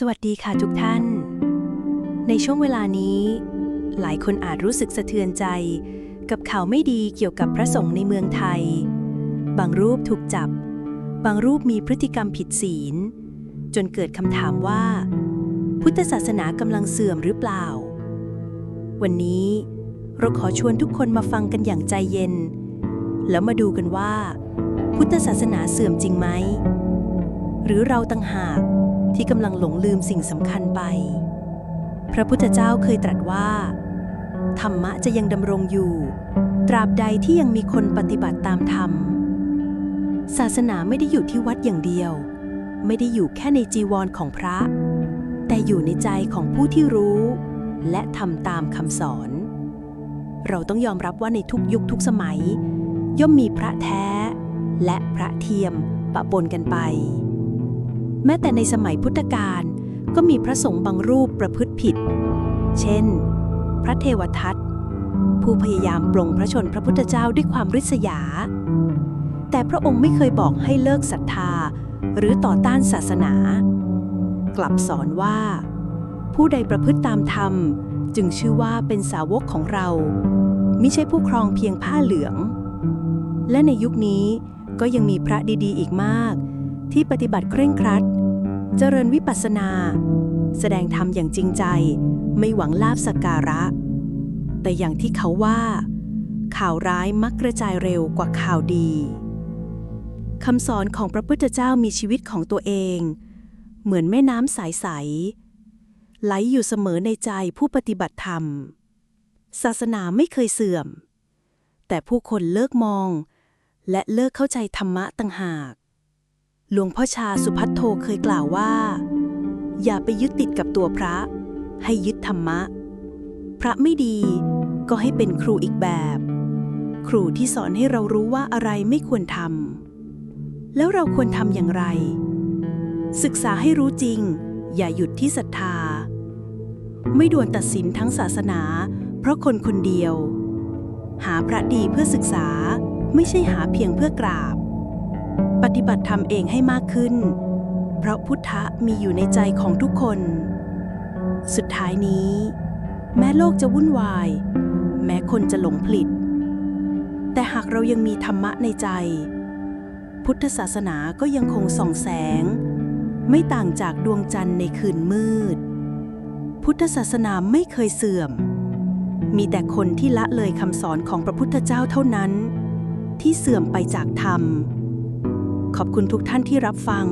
สวัสดีค่ะทุกท่าน ในช่วงเวลานี้ หลายคนอาจรู้สึกสะเทือนใจ กับข่าวไม่ดีเกี่ยวกับพระสงฆ์ในเมืองไทย บางรูปถูกจับ บางรูปมีพฤติกรรมผิดศีล จนเกิดคำถามว่า พุทธศาสนากำลังเสื่อมหรือเปล่า วันนี้เราขอชวนทุกคนมาฟังกันอย่างใจเย็น แล้วมาดูกันว่า พุทธศาสนาเสื่อมจริงไหม หรือเราต่างหาก ที่กำลังหลงลืมสิ่งสำคัญไป พระพุทธเจ้าเคยตรัสว่า ธรรมะจะยังดำรงอยู่ ตราบใดที่ยังมีคนปฏิบัติตามธรรม ศาสนาไม่ได้อยู่ที่วัดอย่างเดียว ไม่ได้อยู่แค่ในจีวรของพระ แต่อยู่ในใจของผู้ที่รู้ และทำตามคำสอน เราต้องยอมรับว่าในทุกยุคทุกสมัย ย่อมมีพระแท้ และพระเทียมปะปนกันไป แม้แต่ในสมัยพุทธกาลก็มีพระสงฆ์บางรูปประพฤติผิด เช่น พระเทวทัตผู้พยายามปลงพระชนพระพุทธเจ้าด้วยความริษยา แต่พระองค์ไม่เคยบอกให้เลิกศรัทธา หรือต่อต้านศาสนา กลับสอนว่า ผู้ใดประพฤติตามธรรม จึงชื่อว่าเป็นสาวกของเรามิใช่ผู้ครองเพียงผ้าเหลือง และในยุคนี้ก็ยังมีพระดีๆ อีกมาก ที่ปฏิบัติเคร่งครัด เจริญวิปัสสนา แสดงธรรมอย่างจริงใจ ไม่หวังลาบสักการะ แต่อย่างที่เขาว่า ข่าวร้ายมักกระจายเร็วกว่าข่าวดีคำสอนของพระพุทธเจ้ามีชีวิตของตัวเอง เหมือนแม่น้ำใสๆไหลอยู่เสมอในใจผู้ปฏิบัติธรรม ศาสนาไม่เคยเสื่อม แต่ผู้คนเลิกมอง และเลิกเข้าใจธรรมะต่างหาก หลวงพ่อชาสุพัทโทเคยกล่าวว่า อย่าไปยึดติดกับตัวพระ ให้ยึดธรรมะ พระไม่ดีก็ให้เป็นครูอีกแบบ ครูที่สอนให้เรารู้ว่าอะไรไม่ควรทำแล้วเราควรทำอย่างไร ศึกษาให้รู้จริง อย่าหยุดที่ศรัทธา ไม่ด่วนตัดสินทั้งศาสนา เพราะคนคนเดียว หาพระดีเพื่อศึกษาไม่ใช่หาเพียงเพื่อกราบ ปฏิบัติธรรมเองให้มากขึ้น เพราะพุทธะมีอยู่ในใจของทุกคน สุดท้ายนี้ แม้โลกจะวุ่นวาย แม้คนจะหลงผลิต แต่หากเรายังมีธรรมะในใจ พุทธศาสนาก็ยังคงส่องแสง ไม่ต่างจากดวงจันทร์ในคืนมืด พุทธศาสนาไม่เคยเสื่อม มีแต่คนที่ละเลยคำสอนของพระพุทธเจ้าเท่านั้น ที่เสื่อมไปจากธรรม ขอบคุณทุกท่านที่รับฟัง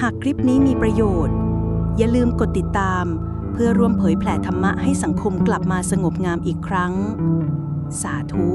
หากคลิปนี้มีประโยชน์ อย่าลืมกดติดตาม เพื่อร่วมเผยแผ่ธรรมะให้สังคมกลับมาสงบงามอีกครั้ง สาธุ